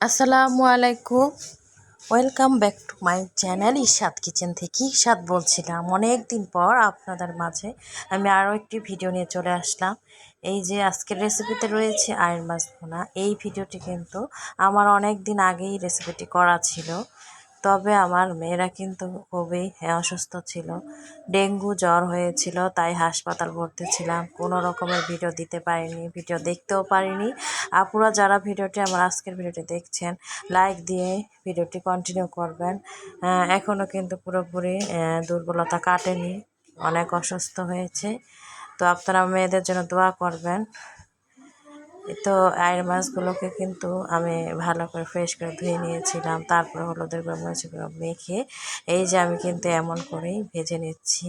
আসসালামু আলাইকুম। Welcome back to my channel Isad kitchen থেকে ইসাদ বলছিলাম। অনেক দিন পর আপনাদের মাঝে আমি আরও একটি ভিডিও নিয়ে চলে আসলাম। এই যে আজকের রেসিপিতে রয়েছে আয়ের মাছ ভোনা। এই ভিডিওটি কিন্তু আমার অনেক দিন আগেই রেসিপিটি করা ছিল। তবে আমার মেয়েরা কিন্তু খুবই অসুস্থ ছিল। ডেঙ্গু জ্বর হয়েছিল, তাই হাসপাতাল ভর্তি ছিলাম। কোনো রকমের ভিডিও দিতে পারিনি, ভিডিও দেখতেও পারিনি। আপুরা যারা ভিডিওটি আমার আজকের ভিডিওটি দেখছেন, লাইক দিয়ে ভিডিওটি কন্টিনিউ করবেন। এখনও কিন্তু পুরোপুরি দুর্বলতা কাটেনি, অনেক অসুস্থ হয়েছে। তো আপনারা মেয়েদের জন্য দোয়া করবেন। তো আয়ের মাছগুলোকে কিন্তু আমি ভালো করে ফ্রেশ করে ধুয়ে নিয়েছিলাম। তারপর হলুদের গুঁড়ো, মরিচের গুঁড়ো মেখে এই যে আমি কিন্তু এমন করেই ভেজে নিচ্ছি।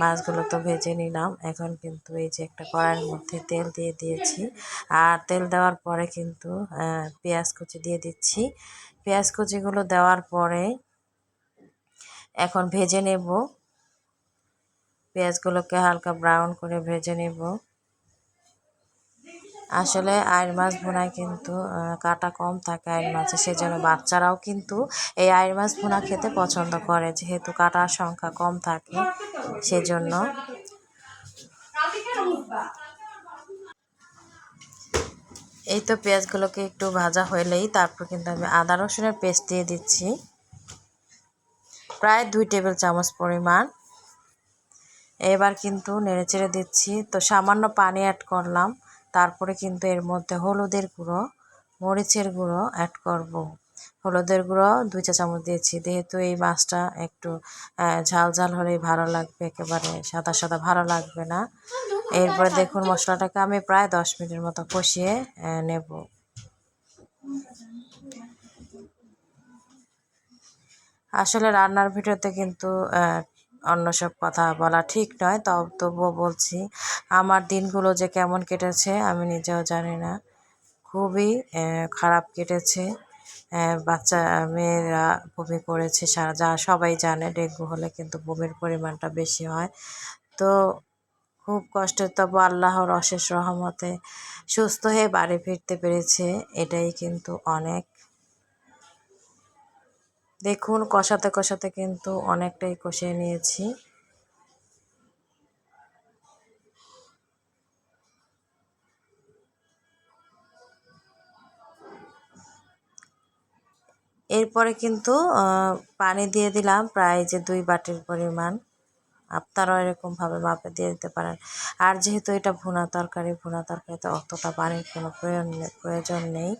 মাছগুলো তো ভেজে নিলাম। এখন কিন্তু এই যে একটা কড়াইয়ের মধ্যে তেল দিয়ে দিয়েছি। আর তেল দেওয়ার পরে কিন্তু পেঁয়াজ কুচি দিয়ে দিচ্ছি। পেঁয়াজ কুচিগুলো দেওয়ার পরে এখন ভেজে নেব। পেঁয়াজগুলোকে হালকা ব্রাউন করে ভেজে নেব। আসলে আয়ের মাছ ভুনায় কিন্তু কাটা কম থাকে আয়ের মাছে সেজন্য বাচ্চারাও কিন্তু এই আয়ের মাছ ভুনা খেতে পছন্দ করে, যেহেতু কাটার সংখ্যা কম থাকে, সেজন্য। এই তো পেঁয়াজগুলোকে একটু ভাজা হলেই তারপর কিন্তু আমি আদা রসুনের পেস্ট দিয়ে দিচ্ছি। প্রায় দুই টেবিল চামচ পরিমাণ। এবার কিন্তু নেড়ে চেড়ে দিচ্ছি। তো সামান্য পানি অ্যাড করলাম। তারপরে কিন্তু এর মধ্যে হলুদের গুঁড়ো, মরিচের গুঁড়ো অ্যাড করব। হলুদের গুঁড়ো দুই চা চামচ দিয়েছি। যেহেতু এই মাছটা একটু ঝাল ঝাল হলেই ভালো লাগবে, একেবারে সাদা সাদা ভালো লাগবে না। এরপরে দেখুন মশলাটাকে আমি প্রায় দশ মিনিটের মতো কষিয়ে নেব। আসলে রান্নার ভিডিওতে কিন্তু অন্য সব কথা বলা ঠিক নয় তবুও বলছি, আমার দিনগুলো যে কেমন কেটেছে আমি নিজেও জানি না। খুবই খারাপ কেটেছে। বাচ্চা, মেয়েরা বমি করেছে সারা, যা সবাই জানে ডেঙ্গু হলে কিন্তু বমির পরিমাণটা বেশি হয়। তো খুব কষ্টের তবু আল্লাহর অশেষ রহমতে সুস্থ হয়ে বাড়ি ফিরতে পেরেছে, এটাই কিন্তু অনেক। দেখুন, কষাতে কষাতে কিন্তু অনেকটাই কষিয়ে নিয়েছি। এরপরে কিন্তু পানি দিয়ে দিলাম প্রায় যে দুই বাটির পরিমাণ। আপনারাও এরকমভাবে মাপে দিয়ে দিতে পারেন। আর যেহেতু এটা ভুনা তরকারি, ভুনা তরকারিতে অতটা পানির কোনো প্রয়োজন প্রয়োজন নেই।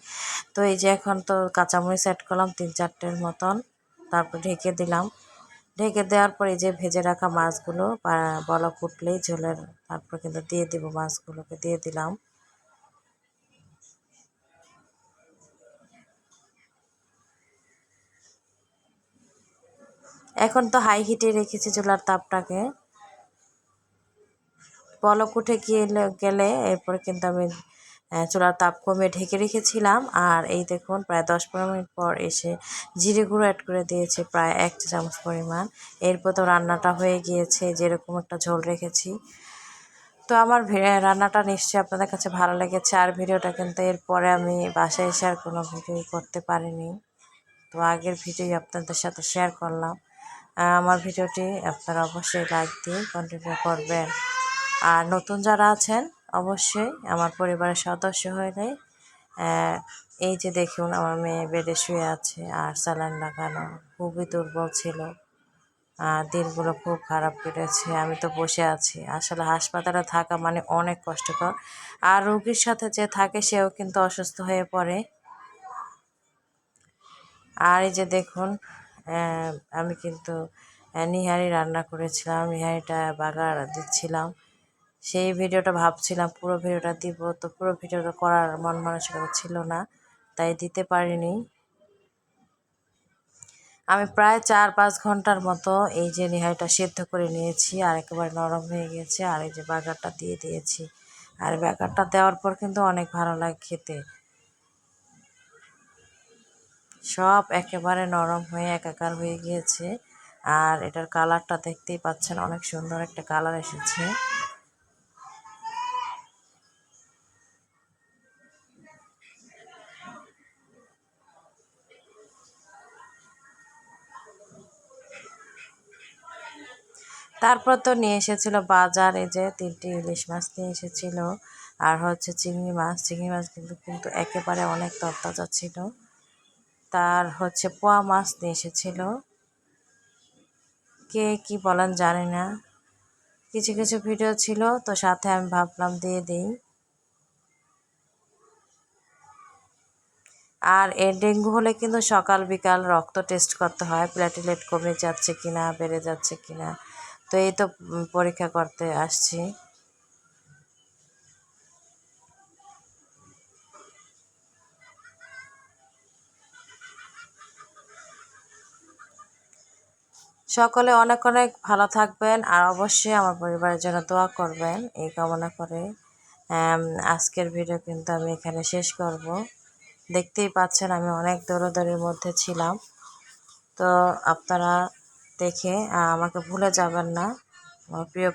তো এই যে এখন তো কাঁচামরিচ অ্যাড করলাম তিন চারটের মতন। তারপর ঢেকে দিলাম। ঢেকে দেওয়ার পর যে ভেজে রাখা মাছগুলো বলা ফুটলেই ঝোলের, তারপর কিন্তু দিয়ে দিব মাছগুলোকে, দিয়ে দিলাম। এখন তো হাই হিটে রেখেছি চুলার তাপটাকে। পলক উঠে গিয়ে গেলে এরপরে কিন্তু আমি চুলার তাপ কমে ঢেকে রেখেছিলাম। আর এই দেখুন, প্রায় দশ পনেরো মিনিট পর এসে জিরে গুঁড়ো অ্যাড করে দিয়েছি, প্রায় এক চামচ পরিমাণ। এরপর তো রান্নাটা হয়ে গিয়েছে যেরকম একটা ঝোল রেখেছি। তো আমার রান্নাটা নিশ্চয়ই আপনাদের কাছে ভালো লেগেছে। আর ভিডিওটা কিন্তু এরপরে আমি বাসায় এসে আর কোনো ভিডিও করতে পারিনি। তো আগের ভিডিও আপনাদের সাথে শেয়ার করলাম। আমার ভিডিওটি আপনারা অবশ্যই লাইক দিয়ে কন্টিনিউ করবেন। আর নতুন যারা আছেন অবশ্যই আমার পরিবারের সদস্য হলে এই যে দেখুন আমার মেয়ে বেডে শুয়ে আছে আর স্যালাইন লাগানো খুবই দুর্বল ছিল। আর দিনগুলো খুব খারাপ কেটেছে, আমি তো বসে আছি। আসলে হাসপাতালে থাকা মানে অনেক কষ্টকর। আর রোগীর সাথে যে থাকে সেও কিন্তু অসুস্থ হয়ে পড়ে। আর এই যে দেখুন আমি কিন্তু নিহারি রান্না করেছিলাম, নিহারিটা বাগার দিচ্ছিলাম। সেই ভিডিওটা ভাবছিলাম, পুরো ভিডিওটা দিব। তো পুরো ভিডিওটা করার মন মানসিকতা ছিল না, তাই দিতে পারিনি। আমি প্রায় চার পাঁচ ঘণ্টার মতো এই যে নিহারিটা সেদ্ধ করে নিয়েছি, আর একেবারে নরম হয়ে গেছে, আর এই যে বাগারটা দিয়ে দিয়েছি। আর বাগারটা দেওয়ার পর কিন্তু অনেক ভালো লাগে খেতে। সব একেবারে নরম হয়ে একাকার হয়ে গিয়েছে, আর এটার কালারটা দেখতেই পাচ্ছেন, অনেক সুন্দর একটা কালার এসেছে। তারপর তো নিয়ে এসেছিল বাজার যে তিনটি ইলিশ মাছ নিয়ে এসেছিল। আর হচ্ছে চিংড়ি মাছ চিংড়ি মাছ কিন্তু কিন্তু একেবারে অনেক তরতাজা ছিল। তার হচ্ছে পোয়া মাছ নিয়ে এসেছিল। কে কি বলেন জানি না। কিছু কিছু ভিডিও ছিল, তো সাথে আমি ভাবলাম দিয়ে দিই। আর এর ডেঙ্গু হলে কিন্তু সকাল বিকাল রক্ত টেস্ট করতে হয় প্ল্যাটিলেট কমে যাচ্ছে কিনা, বেড়ে যাচ্ছে কিনা। তো এই তো পরীক্ষা করতে আসছি। সকলে অনেক অনেক ভালো থাকবেন আর অবশ্যই আমার পরিবারের জন্য দোয়া করবেন, এই কামনা করে। আজকের ভিডিও কিন্তু আমি এখানে শেষ করব। দেখতেই পাচ্ছেন আমি অনেক দৌড়োদৌড়ির মধ্যে ছিলাম। তো আপনারা দেখে আমাকে ভুলে যাবেন না। আমার প্রিয়